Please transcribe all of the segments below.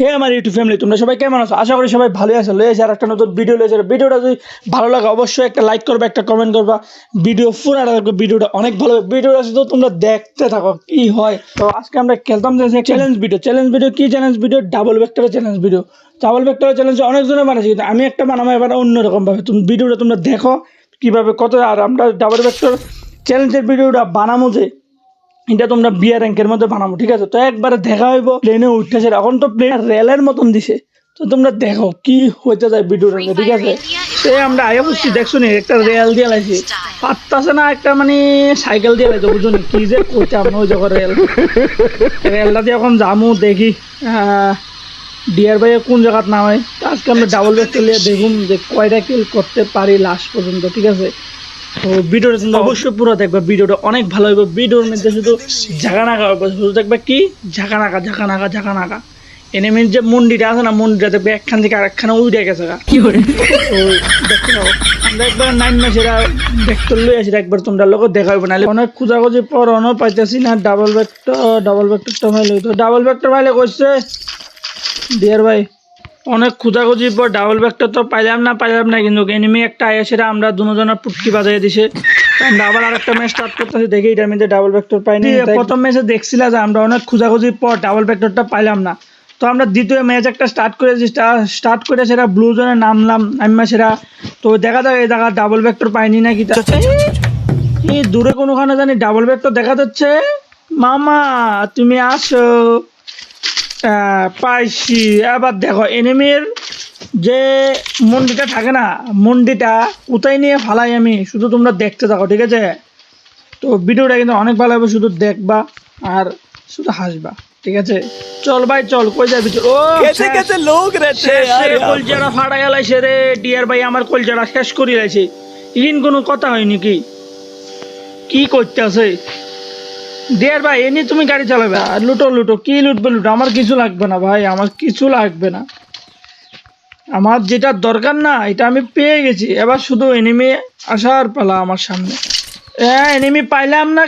হে আমার YouTube family তোমরা সবাই কেমন আছো? আশা করি সবাই ভালো আছো। লয়েছে আর একটা নতুন ভিডিও লয়েছে ভিডিওটা যদি ভালো লাগে, অবশ্যই একটা লাইক করবে, একটা কমেন্ট করবা। ভিডিও পুরো দেখবে ভিডিওটা অনেক ভালো। ভিডিওটা শুধু তোমরা দেখতে থাকো, কি হয়। তো আজকে আমরা খেলতাম চ্যালেঞ্জ ভিডিও চ্যালেঞ্জ ভিডিও কি চ্যালেঞ্জ ভিডিও ডাবল ভেক্টরের চ্যালেঞ্জ ভিডিও ডাবল ভেক্টরের চ্যালেঞ্জ অনেকজনে বানাইছে কিন্তু আমি একটা বানাবো, এবার অন্যরকম ভাবে তুমি ভিডিওটা তোমরা দেখো কীভাবে কত, আর আমরা ডাবল ভেক্টর চ্যালেঞ্জের ভিডিওটা বানাবো যে এটা তোমরা বিয়ার র্যাঙ্কের মধ্যে বানাবো, ঠিক আছে? তো একবারে দেখা হইব প্লেনে উঠতেছে। এখন তো প্লেন রেলের মতন দিছে। তো তোমরা দেখো কি হইতে যায় ভিডিওটা ঠিক আছে? সে আমরা আগে বুঝছি দেখছ নি, একটা রেল দিয়ে লাইছি। পাত্তাছে না একটা মানে সাইকেল দিয়ে লাইছে বুঝো নি? কি যে কইতাম ওই যখন রেল। রেলটা দিয়ে এখন যামু, দেখি ডিয়ার ভাই কোন জায়গাত নামাই তো আজকে আমরা ডাবল ব্যাগ চলে দেখুন যে কয়টা কিল করতে পারি লাস্ট পর্যন্ত, ঠিক আছে? তো ভিডিওটা কিন্তু অবশ্যই পুরো দেখবে ভিডিওটা অনেক ভালো হবে ভিডিওর মধ্যে শুধু ঝাঁকা নাকা হবে শুধু দেখবে কি? ঝাঁকা নাকা ঝাঁকা নাকা ঝাঁকা নাকা এনিমির যে মন্ডিটা আছে না মন্ডিটা দেখবে একখান থেকে আরেকখানে উঠে গেছে গা। কি করে তো দেখতে পাবো আমরা একবার নাইন মাস এরা ভেক্টর লই আসি একবার তোমরা লোক দেখা হইব নাহলে অনেক খোঁজাখুঁজি পর অনেক পাইতেছি না ডাবল ভেক্টর ডাবল ভেক্টরটা ভাই তো ডাবল ভেক্টর ভাইলে কইছে ডিয়ার ভাই অনেক খোঁজাখুঁজির পর ডাবল ভেক্টর তো পাইলাম না পাইলাম না কিন্তু এনিমি একটা আয়া সেটা আমরা দুজনের পুটকি বাজাই দিছে। আমরা আবার আরেকটা ম্যাচ স্টার্ট করতেছি দেখি এটার মধ্যে ডাবল ভেক্টর পাইনি। প্রথম ম্যাচে দেখছিলাম যে আমরা অনেক খোঁজাখুঁজির পর ডাবল ভেক্টরটা পাইলাম না। তো আমরা দ্বিতীয় ম্যাচ একটা স্টার্ট করেছি স্টার্ট করে সেটা ব্লু জোনে নামলাম আমি সেটা। তো দেখা যাক এই জায়গা ডাবল ভেক্টর পাইনি নাকি তা। এই দূরে কোনোখানে জানি ডাবল ভেক্টর দেখা যাচ্ছে। মামা তুমি আসো। পাইছি। আবার দেখো এনিমির যে মন্ডিটা থাকে না মন্ডিটা কোথায় নিয়ে ফালাই আমি শুধু তোমরা দেখতে থাকো ঠিক আছে? তো ভিডিওটা কিন্তু অনেক ভালো হবে শুধু দেখবা আর শুধু হাসবা ঠিক আছে? চল ভাই চল কই যাবি? চল। ও কেসে কেসে লোক রেছে আরে ফাড়া গেলাইছে রে ডিয়ার ভাই আমার কলজারা শেষ করি লাইছে ইন কোনো কথা হয় নাকি কি করতে আছে ডিয়ার ভাই এনি তুমি গাড়ি চালাবে। আর লুটো লুটো, কি লুটবে লুটো? আমার কিছু লাগবে না ভাই, আমার কিছু লাগবে না। আমার যেটা দরকার না, এটা আমি পেয়ে গেছি। এবার শুধু এনিমি আসার পালা আমার সামনে। হ্যাঁ এনিমি পাইলাম না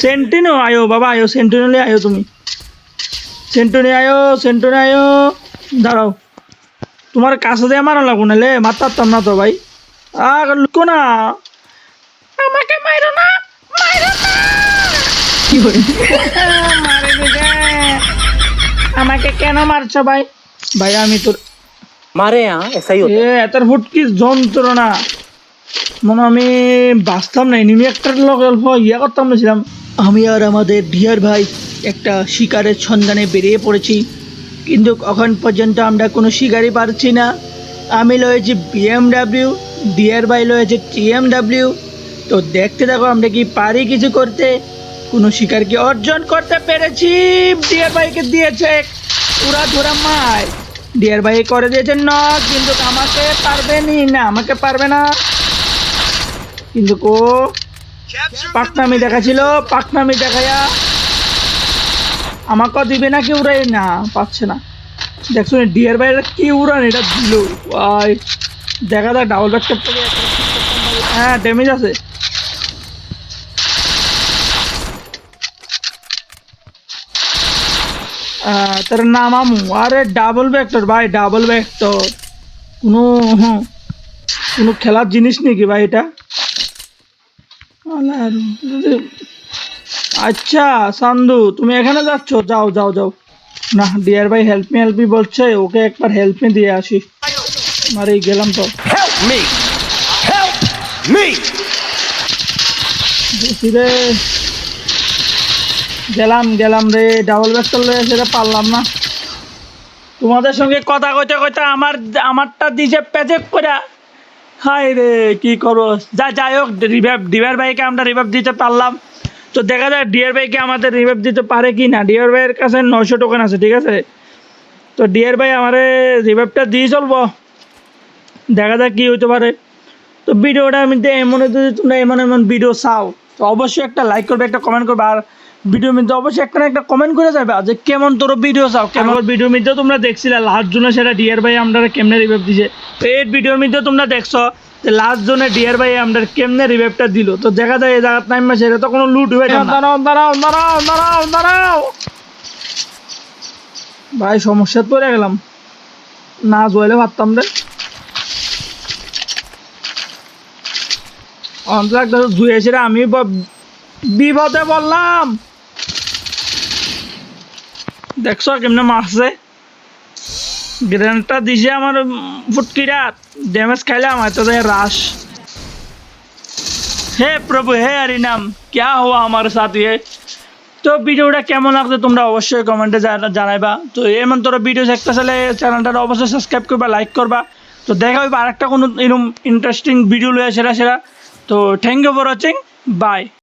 সেন্টিনো আয়ো, বাবা আয়ো সেন্টিনোলে আয়ো তুমি। সেন্টুনি আয়ো সেন্টুনি আয়ো। দাঁড়াও। তোমার কাছে দিয়ে মারা লাগবো নাহলে, মারতাম না তো ভাই। আর লুকো না। আমাকে মাইরো না। আমাকে কেন মারছো ভাই? ভাই আমি তোর মারে এটার ফুট কি যন্ত্রণা। মনে আমি বাঁচতাম না এনিমি একটা লোক অল্প ইয়া করতাম বলেছিলাম আমি আর আমাদের ডিয়ার ভাই একটা শিকারের সন্ধানে বেরিয়ে পড়েছি। কিন্তু কখন পর্যন্ত আমরা কোনো শিকারই পারছি না। আমি লয়েছি বিএমডাব্লিউ ডিয়ার ভাই লয়েছে টিএমডাব্লিউ তো দেখতে দেখো, আমরা কি পারি কিছু করতে? কোনো শিকার কি অর্জন করতে পেরেছি? ডিয়ার ভাইকে দিয়েছে। পুরা ধরা মার। ডিয়ার ভাই করে দিয়েছে ন কিন্তু আমাকে পারবে নি। আমাকে পারবে না। কিন্তু কো? পাকনামি দেখাছিল পাকনামি দেখাইয়া আমাকেও দিবে না কি উড়াই না, পাচ্ছে না। দেখছ ডিয়ার বাইরে কি উড়ান? এটা দিল দেখা যাক ডাবল ব্যাক করতে গিয়ে একটা hit করতাম ভাই। হ্যাঁ ড্যামেজ আছে। তার নাম আমু আরে ডাবল ভেক্টর ভাই ডাবল ভেক্টর কোনো কোনো খেলার জিনিস নাকি ভাই এটা? আচ্ছা সান্দু, তুমি এখানে যাচ্ছ? যাও যাও যাও। না ডিয়ার ভাই হেল্প মি হেল্প মি বলছে, ওকে একবার হেল্প মি দিয়ে আসি। মারে গেলাম তো। Help me! Me! রে গেলাম গেলাম রে ডাবল ব্যাগ করলে সেটা পারলাম না। তোমাদের সঙ্গে কথা কইতে কইতে আমার, আমারটা দিছে প্যাচেক করে হাই রে, কি করব? যা, যাই হোক রিভাইভ ডিভার ভাইকে আমরা রিভাইভ দিতে পারলাম। তো দেখা যায় ডিয়ার ভাইকে আমাদের রিভাইভ দিতে পারে কি না। ডিয়ার ভাইয়ের কাছে নয়শো টোকেন আছে, ঠিক আছে? তো ডিয়ার ভাই আমারে রিভাইভটা দিয়ে চলবো। দেখা যাক কি হইতে পারে। তো ভিডিওটা আমি এমন যদি তোমরা এমন এমন ভিডিও চাও তো অবশ্যই একটা লাইক করবে একটা কমেন্ট করবে আর ভিডিওর মধ্যে অবশ্যই একটা একটা কমেন্ট করে যাবে যে কেমন তোর ভিডিও চাও কেমন ভিডিওর মধ্যে তোমরা দেখছিলে লাস্ট জোনে সেটা ডিয়ার ভাই আমরা কেমনে রিভাইভ দিছে। তো এই ভিডিওর মধ্যে তোমরা দেখছ যে লাস্ট জোনে ডিয়ার ভাই আমরা কেমনে রিভাইভটা দিল। তো দেখা যায় এই জায়গার টাইম সেটা তো কোনো লুট হয়ে যায় দাঁড়াও দাঁড়াও দাঁড়াও দাঁড়াও দাঁড়াও। ভাই সমস্যা পড়ে গেলাম। না জয়েলে ভাবতাম রে। অন্তরাক ধুয়ে সেটা আমি বিপদে বললাম দেখছ কেমনে মারছে? গ্রেনেডটা দিছে আমার ফুটকিরা। ড্যামেজ খাইলাম, এত রাস হে প্রভু, হে হরিনাম, ক্যা হওয়া আমার সাথে? তো ভিডিওটা কেমন লাগছে তোমরা অবশ্যই কমেন্টে জানাইবা। তো এমন তোরা ভিডিও দেখতে চাইলে চ্যানেলটা অবশ্যই সাবস্ক্রাইব করবা, লাইক করবা। তো দেখা হইবা আরেকটা কোনো এরকম ইন্টারেস্টিং ভিডিও লয়ে সেরা সেরা। তো thank you for watching bye